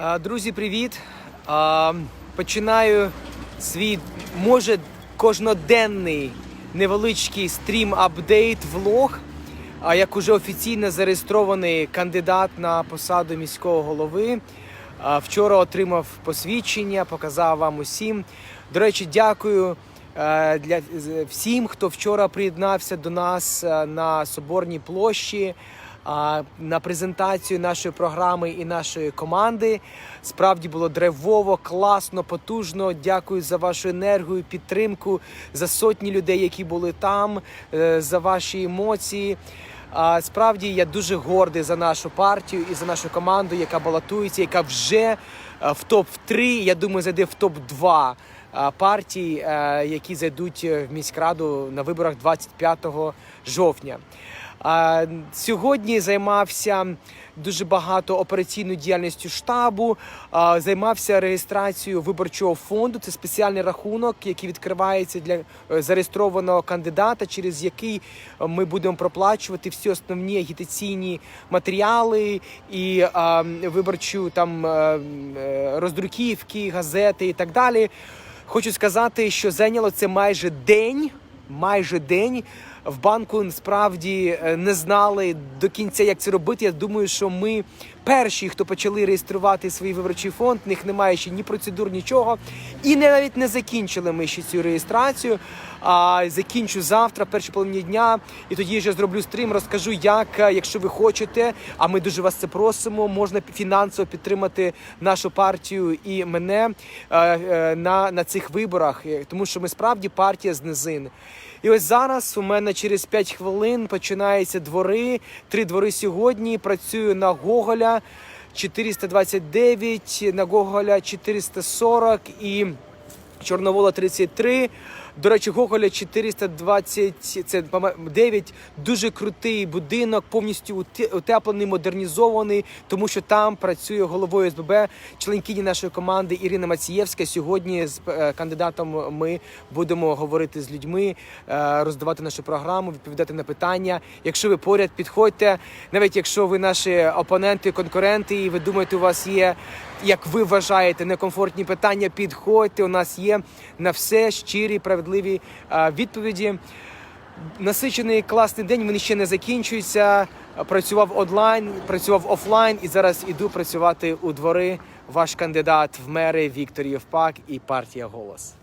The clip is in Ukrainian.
Друзі, привіт! Починаю свій, може, кожноденний невеличкий стрім-апдейт, влог. А як уже офіційно зареєстрований кандидат на посаду міського голови. Вчора отримав посвідчення, показав вам усім. До речі, дякую е, для всім, хто вчора приєднався до нас е, на Соборній площі. На презентацію нашої програми і нашої команди справді було драйвово, класно, потужно. Дякую за вашу енергію, підтримку, за сотні людей, які були там, е, за ваші емоції. Справді я дуже гордий за нашу партію і за нашу команду, яка балотується, яка вже е, в топ 3 я думаю, зайде в топ 2 партій, е, які зайдуть е, в міськраду на виборах 25 жовтня. Сьогодні займався дуже багато операційною діяльністю штабу, займався реєстрацією виборчого фонду. Це спеціальний рахунок, який відкривається для е, зареєстрованого кандидата, через який е, ми будемо проплачувати всі основні агітаційні матеріали і виборчу там е, е, роздруківки, газети і так далі. Хочу сказати, що зайняло це майже день. Майже день в банку справді е, не знали до кінця, як це робити. Я думаю, що ми перші, хто почали реєструвати свій виборчий фонд, в них немає ще ні процедур, нічого. І не навіть не закінчили ми ще цю реєстрацію. А закінчу завтра, перші половині дня, і тоді вже зроблю стрім. Розкажу, як, е, якщо ви хочете. А ми дуже вас це просимо. Можна фінансово підтримати нашу партію і мене е, е, на, на цих виборах, тому що ми справді партія з низин. І ось зараз у мене через 5 хвилин починаються двори. Три двори сьогодні. Працюю на Гоголя 429, на Гоголя 440 і Чорновола 33. До речі, Гоголя 420, це 9. Дуже крутий будинок, повністю уте- утеплений, модернізований, тому що там працює головою СББ членкині нашої команди Ірина Мацієвська. Сьогодні з е, кандидатом ми будемо говорити з людьми, е, роздавати нашу програму, відповідати на питання. Якщо ви поряд, підходьте. Навіть якщо ви наші опоненти, конкуренти, і ви думаєте, у вас є, як ви вважаєте, некомфортні питання, підходьте. У нас є на все щирі, справедливі е, відповіді. Насичений класний день. Він ще не закінчується. Працював онлайн, працював офлайн, і зараз іду працювати у двори. Ваш кандидат в мери Віктор Євпак і партія Голос.